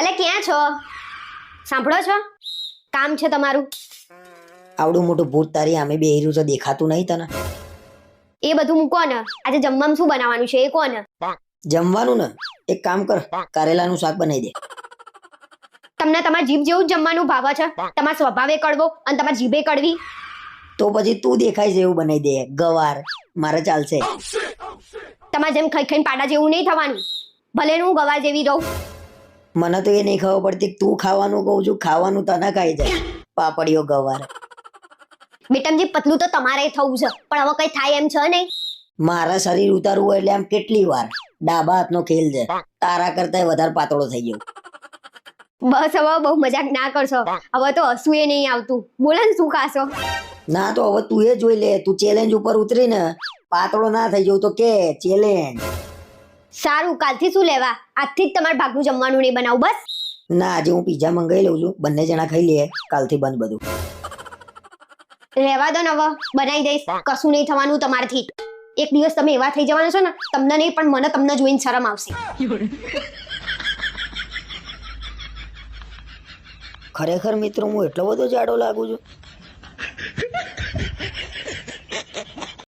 અલે ક્યાં છો? સાંભળો છો? કામ છે તમારું? આવડું મોટું ભૂત તારી આમે બેહર્યું છે દેખાતું નહીં તને? એ બધું મૂકો ને. આજે જમવામાં શું બનાવવાનું છે એ કોને જમવાનું ને? એક કામ કર કારેલાનું શાક બનાવી દે. તમને તમારા જીભ જેવું જ જમવાનું ભાવે છે. તમારા સ્વભાવે કડવો અને તમારી જીભે કડવી. તો પછી તું દેખાય છે એવું બનાવી દે. ગવાર મારે ચાલશે. તમારે જેમ ખાઈ ખાઈને પાડા જેવું નહીં થવાનું. ભલે હું ગવા જેવી રહું. મને તો એ નહીં ખબર પડતી કે તું ખાવાનું કહું છું ખાવાનું તને ખાઈ જાય. પાપડીઓ ગવાર. બેટમજી પતલું તો તમારે થવું છે પણ હવે કઈ થાય એમ છે નહીં. મારા શરીર ઉતારવું હોય એટલે આમ કેટલી વાર? ડાબા હાથનો ખેલ છે. તારા કરતા વધારે પાતળો થઈ ગયો. બસ હવે બહુ મજાક ના કરશો. હવે તો હસવું એ નહીં આવતું. બોલે ને શું ખાશો? ના તો હવે તું એ જોઈ લે તું ચેલેન્જ ઉપર ઉતરી ને પાતળો ના થઈ જવું તો કે ચેલેન્જ સારું કાલથી શું લેવા? આજથી જ તમારે ભાગનું જમવાનું નહીં બનાવું બસ? ના આજે હું પીઝા મંગાવી લઉં છું. બંને જણા ખાઈ લઈએ કાલથી બંધ બધું. રહેવા દો ને હવે બનાવી દઈશ. કશું નહીં થવાનું તમારથી. એક દિવસ તમે એવા થઈ જવાના છો ને તમને નહીં પણ મને તમને જોઈને શરમ આવશે. ખરેખર મિત્રો હું એટલો બધો જાડો લાગુ છું?